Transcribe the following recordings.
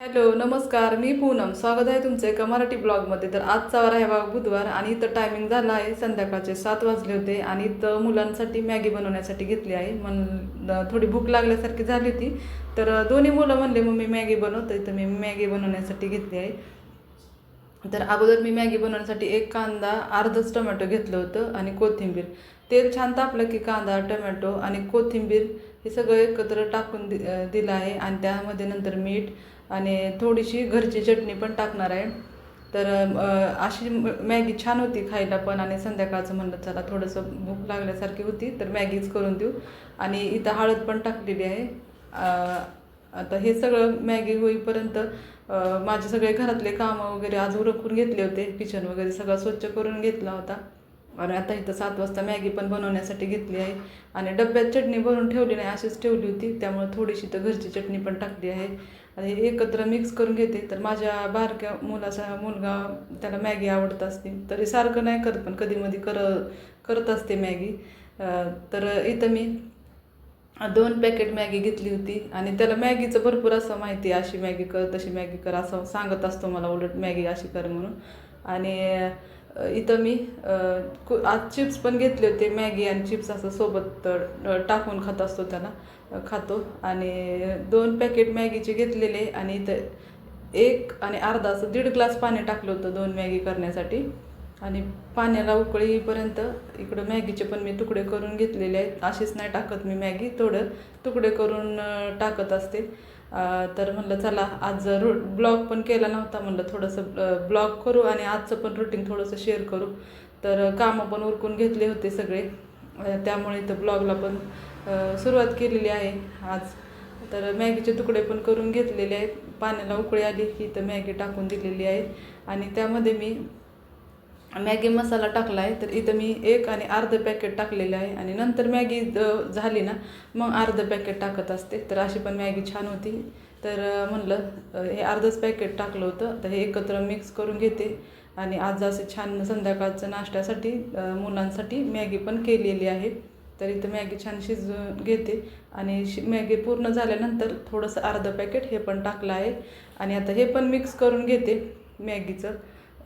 Hello नमस्कार. मी पूनम. स्वागत आहे तुमचं एका मराठी ब्लॉगमध्ये. तर आजचा वार आहे बघा बुधवार आणि इथं टायमिंग झाला आहे. संध्याकाळचे सात वाजले होते आणि इथं मुलांसाठी मॅगी बनवण्यासाठी घेतली आहे. मन थोडी भूक लागल्यासारखी झाली होती. तर दोन्ही मुलं म्हणले मग मी मॅगी बनवते तर मी मॅगी बनवण्यासाठी घेतली आहे. तर अगोदर मी मॅगी बनवण्यासाठी एक कांदा अर्धच टोमॅटो घेतलं होतं आणि कोथिंबीर. तेल छान तापलं की कांदा टोमॅटो आणि कोथिंबीर हे सगळं एकत्र टाकून दि दिलं आहे. आणि त्यामध्ये नंतर मीठ आणि थोडीशी घरची चटणी पण टाकणार आहे. तर अशी मॅगी छान होती खायला पण आणि संध्याकाळचं म्हणलं चला थोडंसं भूक लागल्यासारखी होती तर मॅगीच करून देऊ. आणि इथं हळद पण टाकलेली आहे. आता हे सगळं मॅगी होईपर्यंत माझे सगळे घरातले कामं वगैरे आज उरकून घेतले होते. किचन वगैरे सगळं स्वच्छ करून घेतला होता. आणि आता इथं सात वाजता मॅगी पण बनवण्यासाठी घेतली आहे. आणि डब्यात चटणी बनवून ठेवली नाही अशीच ठेवली होती. त्यामुळे थोडीशी तर घरची चटणी पण टाकली आहे. आणि हे एकत्र मिक्स करून घेते तर माझ्या बारक्या मुलाचा मुलगा त्याला मॅगी आवडत असते. तरी सारखं नाही करत पण कधीमधी कर करत असते मॅगी. तर इथं मी दोन पॅकेट मॅगी घेतली होती आणि त्याला मॅगीचं भरपूर असं माहिती आहे अशी मॅगी कर तशी मॅगी कर असं सांगत असतो मला उलट मॅगी अशी कर म्हणून. आणि इथं मी कु- आज चिप्स पण घेतले होते. मॅगी आणि चिप्स असं सोबत टाकून खात असतो त्याला खातो. आणि दोन पॅकेट मॅगीचे घेतलेले आणि इथं एक आणि अर्धा असं दीड ग्लास पाणी टाकलं होतं दोन मॅगी करण्यासाठी. आणि पाण्याला उकळी येईपर्यंत इकडं मॅगीचे पण मी तुकडे करून घेतलेले आहेत. असेच नाही टाकत मी मॅगी थोडं तुकडे करून टाकत असते. तर म्हणलं चला आज रो ब्लॉग पण केला नव्हता म्हणलं थोडंसं ब्लॉग करू आणि आजचं पण रुटीन थोडंसं शेअर करू. तर कामं पण उरकून घेतले होते सगळे. त्यामुळे इथं ब्लॉगला पण सुरुवात केलेली आहे आज. तर मॅगीचे तुकडे पण करून घेतलेले आहेत. पाण्याला उकळी आली की इथं मॅगी टाकून दिलेली आहे. आणि त्यामध्ये मी मॅगी मसाला टाकला आहे तर इथं मी एक आणि अर्धं पॅकेट टाकलेलं आहे. आणि नंतर मॅगी झाली ना मग अर्धं पॅकेट टाकत असते. तर अशी पण मॅगी छान होती. तर म्हणलं हे अर्धंच पॅकेट टाकलं होतं. तर हे एकत्र मिक्स करून घेते. आणि आज असं छान संध्याकाळचं नाश्त्यासाठी मुलांसाठी मॅगी पण केलेली आहे. तर इथं मॅगी छान शिजवून घेते. आणि शि मॅगी पूर्ण झाल्यानंतर थोडंसं अर्धं पॅकेट हे पण टाकलं आहे. आणि आता हे पण मिक्स करून घेते मॅगीचं.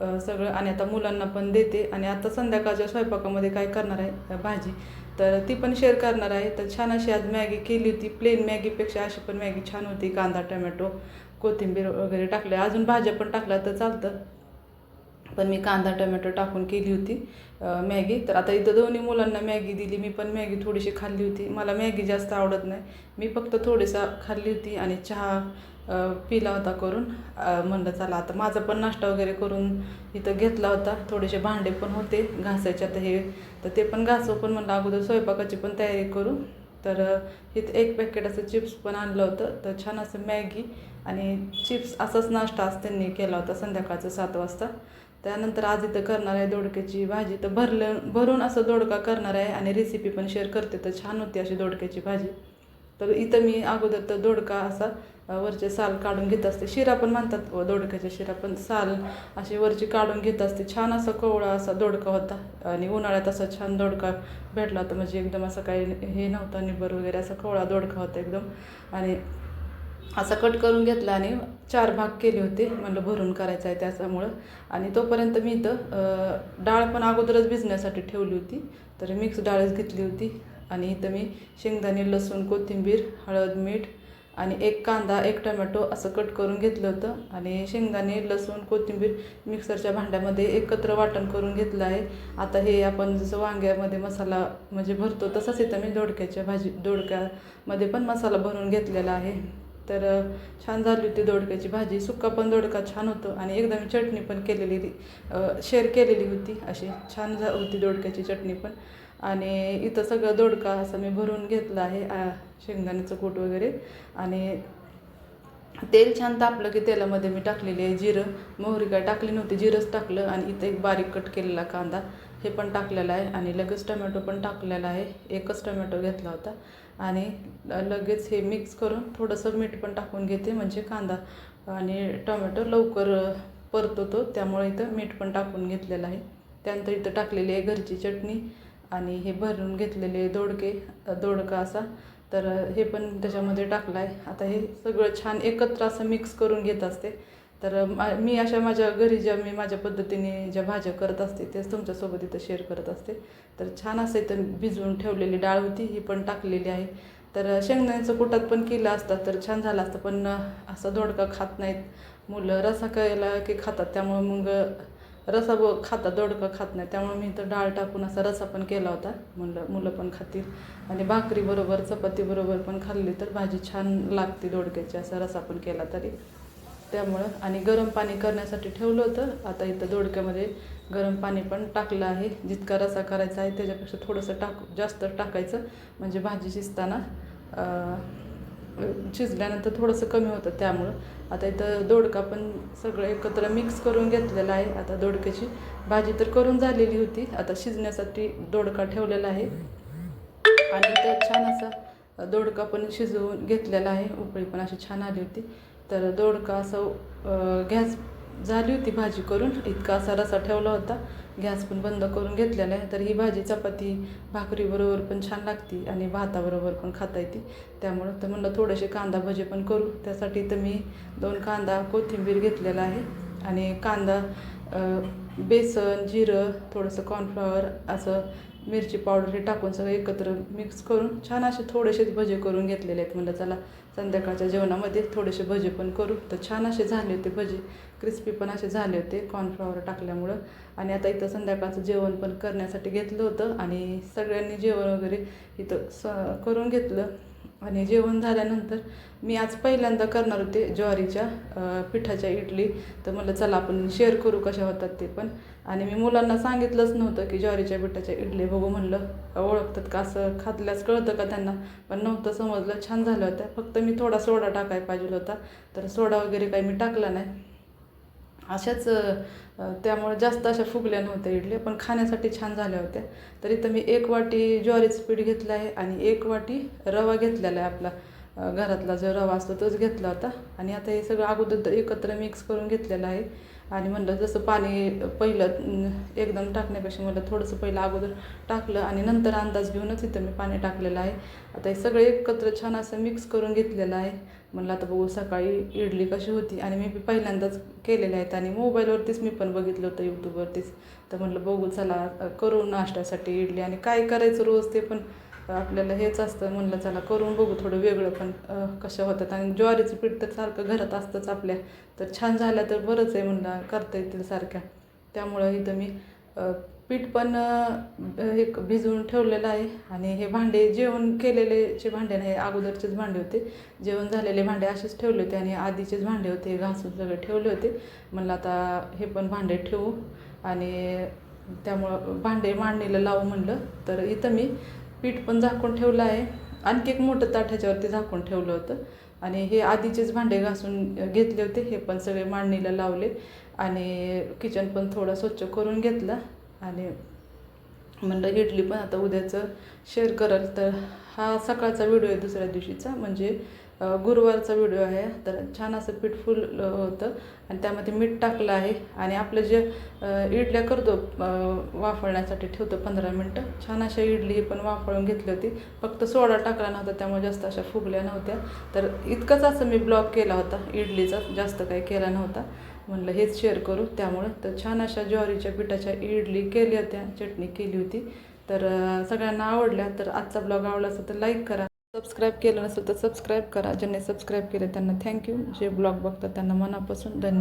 सगळं आणि आता मुलांना पण देते. आणि आता संध्याकाळच्या स्वयंपाकामध्ये काय करणार आहे? भाजी. तर ती पण शेअर करणार आहे. तर छान अशी आज मॅगी केली होती. प्लेन मॅगीपेक्षा अशी पण मॅगी छान होती. कांदा टमॅटो कोथिंबीर वगैरे टाकले. अजून भाज्या पण टाकल्या तर चालतं. पण मी कांदा टमॅटो टाकून केली होती मॅगी. तर आता इथं दोन्ही मुलांना मॅगी दिली. मी पण मॅगी थोडीशी खाल्ली होती. मला मॅगी जास्त आवडत नाही. मी फक्त थोडीसा खाल्ली होती आणि चहा पिला होता करून म्हणलं चला आता माझा पण नाश्ता वगैरे करून इथं घेतला होता. थोडेसे भांडे पण होते घासायचे आता हे. तर ते पण घासव पण म्हणलं अगोदर स्वयंपाकाची पण तयारी करू. तर इथं एक पॅकेट असं चिप्स पण आणलं होतं. तर छान असं मॅगी आणि चिप्स असाच नाश्ता आज त्यांनी केला होता संध्याकाळचं सात वाजता. त्यानंतर आज इथं करणार आहे दोडक्याची भाजी. तर भरलं भरून असं दोडका करणार आहे आणि रेसिपी पण शेअर करते. तर छान होती अशी दोडक्याची भाजी. तर इथं मी अगोदर तर दोडका असा वरचे साल काढून घेत असते. शिरा पण म्हणतात व दोडक्याच्या शिरा पण. साल अशी वरची काढून घेत असते. छान असा कोवळा असा दोडका होता. आणि उन्हाळ्यात असा छान दोडका भेटला होता. म्हणजे एकदम असं काही हे नव्हता निबर वगैरे असा कोवळा दोडका होता एकदम. आणि असा कट करून घेतला आणि चार भाग केले होते. म्हणलं भरून करायचं आहे त्याच्यामुळं. आणि तोपर्यंत मी इथं डाळ पण अगोदरच भिजण्यासाठी ठेवली होती. तर मिक्स डाळच घेतली होती. आणि इथं मी शेंगदाणे लसूण कोथिंबीर हळद मीठ आणि एक कांदा एक टमॅटो असं कट करून घेतलं होतं. आणि शेंगदाणे लसूण कोथिंबीर मिक्सरच्या भांड्यामध्ये एकत्र वाटण करून घेतलं आहे. आता हे आपण जसं वांग्यामध्ये मसाला म्हणजे भरतो तसंच इथं मी दोडक्याच्या भाजी दोडक्यामध्ये पण मसाला भरून घेतलेला आहे. तर छान झाली होती दोडक्याची भाजी. सुक्का पण दोडका छान होतो आणि एकदा मी चटणी पण केलेली शेअर केलेली होती. अशी छान झा होती दोडक्याची चटणी पण. आणि इथं सगळं दोडका असं मी भरून घेतलं आहे शेंगदाण्याचं कूट वगैरे. आणि तेल छान तापलं की तेलामध्ये मी टाकलेली आहे जिरं. मोहरी काय टाकली नव्हती जिरंच टाकलं आणि इथं एक बारीक कट केलेला कांदा. हे पण टाकलेला आहे आणि लगेच टमॅटो पण टाकलेला आहे. एकच टमॅटो घेतला होता. आणि लगेच हे मिक्स करून थोडंसं मीठ पण टाकून घेते म्हणजे कांदा आणि टोमॅटो लवकर परतवतो त्यामुळे इथं मीठ पण टाकून घेतलेलं आहे. त्यानंतर इथं टाकलेली आहे घरची चटणी आणि हे भरून घेतलेले दोडके दोडका असा. तर हे पण त्याच्यामध्ये टाकला आहे आता हे सगळं छान एकत्र असं मिक्स करून घेत असते. तर मा- मी अशा माझ्या घरी ज्या मी माझ्या पद्धतीने ज्या भाज्या करत असते तेच तुमच्यासोबत इथं शेअर करत असते. तर छान असं इथं भिजवून ठेवलेली डाळ होती ही पण टाकलेली आहे. तर शेंगदाण्याचं कुटात पण केलं असतं तर छान झालं असतं पण असं दोडका खात नाहीत मुलं. रसा खायला की खातात त्यामुळं मग रसा ब खातात दोडका खात नाही त्यामुळे मी इथं डाळ टाकून असा रसा पण केला होता. मुलं मुलं पण खातील. आणि भाकरीबरोबर चपातीबरोबर पण खाल्ली तर भाजी छान लागते दोडक्याची. असा रसा पण केला तरी. त्यामुळं आणि गरम पाणी करण्यासाठी ठेवलं होतं. आता इथं दोडक्यामध्ये गरम पाणी पण टाकलं आहे. जितका रसा करायचा आहे त्याच्यापेक्षा थोडंसं टाक जास्त टाकायचं. म्हणजे भाजी शिजताना शिजल्यानंतर थोडंसं कमी होतं त्यामुळं. आता इथं दोडका पण सगळं एकत्र मिक्स करून घेतलेला आहे. आता दोडक्याची भाजी तर करून झालेली होती. आता शिजण्यासाठी दोडका ठेवलेला आहे. आणि त्या छान असा दोडका पण शिजवून घेतलेला आहे. उकळी पण अशी छान आली होती. तर दोडका असं गॅस झाली होती भाजी करून इतका असा रसा ठेवला होता. गॅस पण बंद करून घेतलेला आहे. तर ही भाजी चपाती भाकरीबरोबर पण छान लागती आणि भाताबरोबर पण खाता येते. त्यामुळं तर म्हणलं थोडेसे कांदा भजे पण करू. त्यासाठी तर मी दोन कांदा कोथिंबीर घेतलेला आहे. आणि कांदा बेसन जिरं थोडंसं कॉर्नफ्लॉवर असं मिरची पावडर हे टाकून सगळं एकत्र मिक्स करून छान असे थोडेसेच भजे करून घेतलेले आहेत. म्हणलं चला संध्याकाळच्या जेवणामध्ये थोडेसे भजे पण करू. तर छान असे झाले होते भजे. क्रिस्पी पण असे झाले होते कॉर्नफ्लॉवर टाकल्यामुळं. आणि आता इथं संध्याकाळचं जेवण पण करण्यासाठी घेतलं होतं. आणि सगळ्यांनी जेवण वगैरे इथं स करून घेतलं. आणि जेवण झाल्यानंतर मी आज पहिल्यांदा करणार होते ज्वारीच्या पिठाच्या इडली. तर म्हटलं चला आपण शेअर करू कशा होतात ते पण. आणि मी मुलांना सांगितलंच नव्हतं की ज्वारीच्या पिठाच्या इडली बघू म्हणलं. ओळखतात का असं खातल्यास कळतं का त्यांना? पण नव्हतं समजलं. छान झालं होत्या. फक्त मी थोडा सोडा टाकायला पाहिजे होता. तर सोडा वगैरे काही मी टाकला नाही. अशाच त्यामुळे जास्त अशा फुगल्या नव्हत्या इडल्या पण खाण्यासाठी छान झाल्या होत्या. तर इथं मी एक वाटी ज्वारीचं पीठ घेतलं आहे आणि एक वाटी रवा घेतलेला आहे आपला. घरातला जो रवा असतो तोच घेतला होता. आणि आता हे सगळं अगोदर एकत्र मिक्स करून घेतलेलं आहे. आणि म्हणलं जसं पाणी पहिलं एकदम टाकण्यापेक्षा मला थोडंसं पहिलं अगोदर टाकलं आणि नंतर अंदाज घेऊनच इथं मी पाणी टाकलेलं आहे. आता हे सगळं एकत्र छान असं मिक्स करून घेतलेलं आहे. म्हणलं आता बघू सकाळी इडली कशी होती. आणि मी बी पहिल्यांदाच केलेले आहेत. आणि मोबाईलवरतीच मी पण बघितलं होतं यूट्यूबवरतीच. तर म्हणलं बघू चला करू नाश्त्यासाठी इडली. आणि काय करायचं रोज ते पण आपल्याला हेच असतं. म्हणलं चला करून बघू थोडं वेगळं पण कसं कशा होतात. आणि ज्वारीचं पीठ तर सारखं घरात असतंच आपल्या. तर छान झाल्या तर बरंच आहे म्हणलं करता येतील सारख्या. त्यामुळं इथं मी पीठ पण हे भिजवून ठेवलेलं आहे. आणि हे भांडे जेवण केलेलेचे भांडे नाही अगोदरचेच भांडे होते. जेवण झालेले भांडे असेच ठेवले होते आणि आधीचेच भांडे होते घासून सगळे ठेवले होते. म्हणलं आता हे पण भांडे ठेवू. आणि त्यामुळं भांडे मांडणीला लावू म्हणलं. तर इथं मी पीठ पण झाकून ठेवलं आहे. आणखी एक मोठं ताट ह्याच्यावरती झाकून ठेवलं होतं. आणि हे आधीचेच भांडे घासून घेतले होते. हे पण सगळे मांडणीला लावले. आणि किचन पण थोडं स्वच्छ करून घेतलं. आणि म्हणलं इडली पण आता उद्याचं शेअर कराल तर हा सकाळचा व्हिडिओ आहे दुसऱ्या दिवशीचा. म्हणजे गुरुवारचा व्हिडिओ आहे. तर छान असं पीठ फुल होतं. आणि त्यामध्ये मीठ टाकलं आहे. आणि आपलं जे इडल्या करतो वाफळण्यासाठी ठेवतो पंधरा मिनटं. छान अशा इडली पण वाफळून घेतली होती. फक्त सोडा टाकला नव्हता त्यामुळे जास्त अशा फुगल्या नव्हत्या. तर इतकंच असं मी ब्लॉग केला होता. इडलीचा जास्त काही केला नव्हता. म्हणलं हेच शेअर करू. त्यामुळं तर छान अशा ज्वारीच्या पिठाच्या इडली केली होत्या. चटणी केली होती. तर सगळ्यांना आवडल्या. तर आजचा ब्लॉग आवडला असेल तर लाईक करा. सबस्क्राईब केलं नसेल तर सबस्क्राईब करा. ज्यांनी सबस्क्राईब केलं त्यांना थँक्यू जे ब्लॉग बघतात त्यांना मनापासून धन्यवाद.